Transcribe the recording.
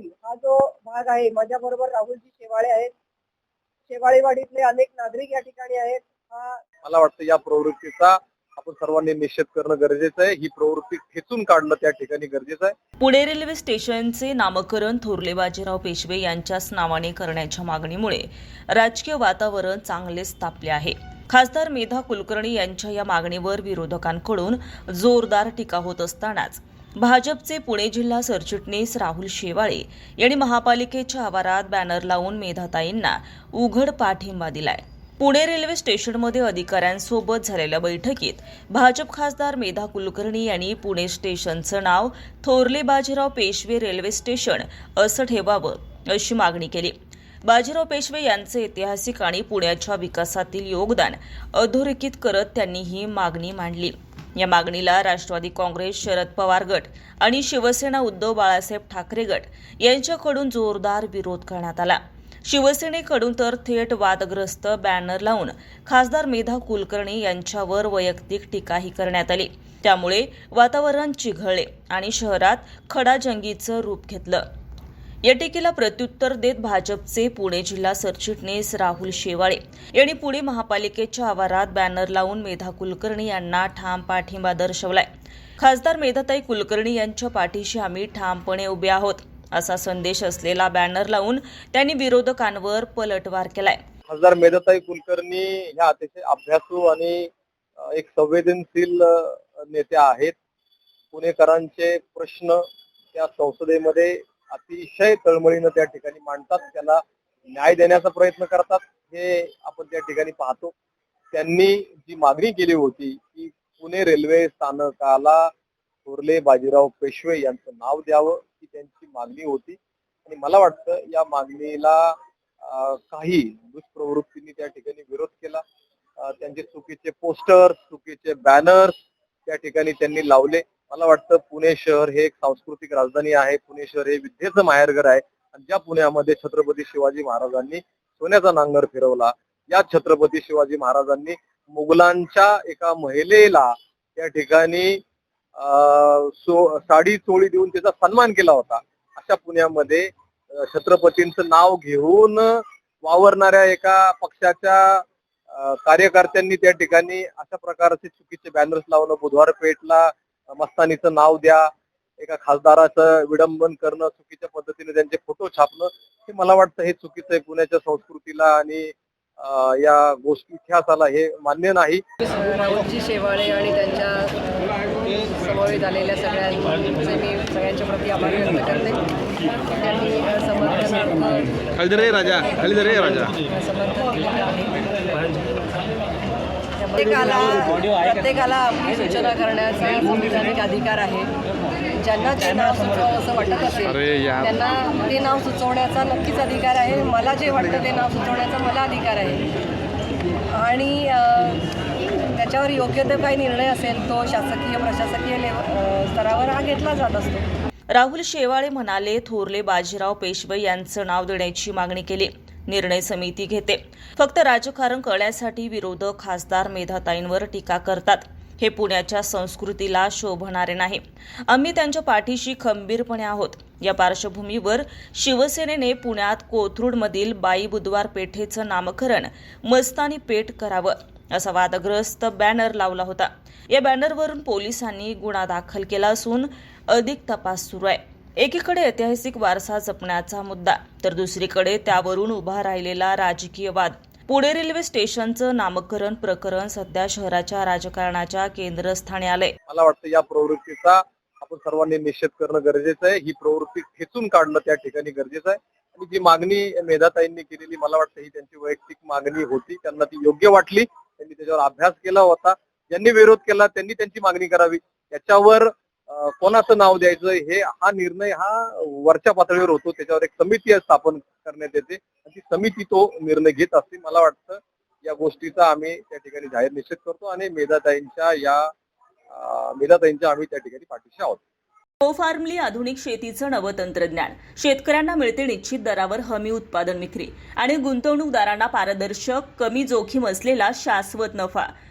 शेवाळेवाडी हा जो भाग आहे माझ्या बरोबर राहुलजी शेवाळे आहेत. शेवाळेवाडीतले अनेक नागरिक या ठिकाणी आहेत. हा मला वाटतं या प्रवृत्तीचा आपण सर्वांनी निषेध करणं गरजेचं आहे. ही प्रवृत्ती खेचून काढणं त्या ठिकाणी गरजेचं आहे. पुणे रेल्वे स्टेशनचे नामकरण थोरले बाजीराव पेशवे यांच्याच नावाने करण्याच्या मागणीमुळे राजकीय वातावरण चांगलेच तापले आहे. खासदार मेधा कुलकर्णी यांच्या या मागणीवर विरोधकांकडून जोरदार टीका होत असतानाच भाजपचे पुणे जिल्हा सरचिटणीस राहुल शेवाळे यांनी महापालिकेच्या आवारात बॅनर लावून मेधाताईंना उघड पाठिंबा दिलाय. पुणे रेल्वे स्टेशनमध्ये अधिकाऱ्यांसोबत झालेल्या बैठकीत भाजप खासदार मेधा कुलकर्णी यांनी पुणे स्टेशनचं नाव थोरले बाजीराव पेशवे रेल्वे स्टेशन असं ठेवावं अशी मागणी केली. बाजीराव पेशवे यांचे ऐतिहासिक आणि पुण्याच्या विकासातील योगदान अधोरेखित करत त्यांनी ही मागणी मांडली. या मागणीला राष्ट्रवादी काँग्रेस शरद पवार गट आणि शिवसेना उद्धव बाळासाहेब ठाकरे गट यांच्याकडून जोरदार विरोध करण्यात आला. शिवसेनेकडून तर थेट वादग्रस्त बॅनर लावून खासदार मेधा कुलकर्णी यांच्यावर वैयक्तिक टीकाही करण्यात आली. त्यामुळे वातावरण चिघळले आणि शहरात खडाजंगीचं रूप घेतलं. या टीकेला प्रत्युत्तर देत भाजपचे पुणे जिल्हा सरचिटणीस राहुल शेवाळे यांनी पुणे महापालिकेच्या आवारात बॅनर लावून मेधा कुलकर्णी यांना ठाम पाठिंबा दर्शवलाय. खासदार मेधाताई कुलकर्णी यांच्या पाठीशी आम्ही ठामपणे उभे आहोत असा संदेश असलेला बॅनर लावून त्यांनी विरोधकांवर पलटवार केलाय. खासदार मेधाताई कुलकर्णी ह्या अतिशय अभ्यासू आणि एक संवेदनशील नेते नेत्या आहेत. पुणेकरांचे प्रश्न त्या संसदेमध्ये अतिशय तळमळीनं त्या ठिकाणी मांडतात त्याला न्याय देण्याचा प्रयत्न करतात हे आपण त्या ठिकाणी पाहतो. त्यांनी जी मागणी केली होती की पुणे रेल्वे स्थानकाला थोरले बाजीराव पेशवे यांचं नाव द्यावं ही त्यांची मागणी होती. आणि मला वाटतं या मागणीला काही दुष्प्रवृत्तींनी त्या ठिकाणी विरोध केला. त्यांचे चुकीचे पोस्टर चुकीचे बॅनर्स त्या ठिकाणी त्यांनी लावले. मला वाटतं पुणे शहर हे एक सांस्कृतिक राजधानी आहे. पुणे शहर हे विद्येचं माहेरघर आहे. आणि ज्या पुण्यामध्ये छत्रपती शिवाजी महाराजांनी सोन्याचा नांगर फिरवला या छत्रपती शिवाजी महाराजांनी मुघलांच्या एका महिलेला त्या ठिकाणी अ, सो साडी चोळी देऊन त्याचा सन्मान केला होता. अशा पुण्यामध्ये छत्रपतींचं नाव घेऊन वावरणाऱ्या एका पक्षाच्या कार्यकर्त्यांनी त्या ठिकाणी अशा प्रकारचे चुकीचे बॅनर्स लावणं बुधवार पेठला मस्तानीचं नाव द्या एका खासदाराचं विडंबन करणं चुकीच्या पद्धतीने त्यांचे फोटो छापणं हे मला वाटतं हे चुकीचं आहे. पुण्याच्या संस्कृतीला आणि या गोष्टी इतिहासाला हे मान्य नाही. शेवाळे आणि त्यांच्या समवेत आलेल्या सगळ्यांचे मी सगळ्यांच्या प्रती आभार व्यक्त करते. राजा खाली रे राजा समर्थन आहे. प्रत्येकाला प्रत्येकाला आपली सूचना करण्याचा संविधानिक अधिकार आहे. ज्यांना जे नाव सुचवावं असं वाटत असेल. त्यांना ते नाव सुचवण्याचा नक्कीच अधिकार आहे. मला जे वाटतं ते नाव सुचवण्याचा मला अधिकार आहे. आणि त्याच्यावर योग्य तो काही निर्णय असेल तो शासकीय प्रशासकीय लेव स्तरावर हा घेतला जात असतो. राहुल शेवाळे म्हणाले थोरले बाजीराव पेशवे यांचं नाव देण्याची मागणी केली. निर्णय समिती घेते. फक्त राजकारण करण्यासाठी विरोधक खासदार मेधाताईंवर टीका करतात. हे पुण्याच्या संस्कृतीला शोभणारे नाही. आम्ही त्यांच्या पाठीशी खंबीरपणे आहोत. या पार्श्वभूमीवर शिवसेनेने पुण्यात कोथरूडमधील बाई बुधवार पेठेचं नामकरण मस्तानी पेठ करावं असा वादग्रस्त बॅनर लावला होता. या बॅनरवरून पोलिसांनी गुन्हा दाखल केला असून अधिक तपास सुरू आहे. एकीकडे ऐतिहासिक वारसा जपण्याचा मुद्दा तर दुसरीकडे त्यावरून उभा राहिलेला राजकीय वाद पुणे रेल्वे स्टेशनचं नामकरण प्रकरण सध्या शहराच्या राजकारणाच्या केंद्रस्थानी आलंय. मला वाटतं या प्रवृत्तीचा आपण सर्वांनी निषेध करणं गरजेचं आहे. ही प्रवृत्ती खेचून काढणं त्या ठिकाणी गरजेचं आहे. आणि जी मागणी मेधाताईंनी केलेली मला वाटतं ही त्यांची वैयक्तिक मागणी होती. त्यांना ती योग्य वाटली. त्यांनी त्याच्यावर अभ्यास केला होता. ज्यांनी विरोध केला त्यांनी त्यांची मागणी करावी. याच्यावर कोणाचं नाव द्यायचं हे हा निर्णय हा वरच्या पातळीवर होतो. त्याच्यावर एक समिती स्थापन करण्यात येते. आणि ती समिती तो निर्णय घेत असते. मला वाटतं या गोष्टीचा आम्ही त्या ठिकाणी जाहीर निषेध करतो आणि मेधाताईंच्या या मेधाताईंच्या आम्ही त्या ठिकाणी पाठीशी आहोत. को फार्मली आधुनिक शेतीचं नवं तंत्रज्ञान. शेतकऱ्यांना मिळते निश्चित दरावर हमी उत्पादन विक्री. आणि गुंतवणूकदारांना पारदर्शक कमी जोखीम असलेला शाश्वत नफा.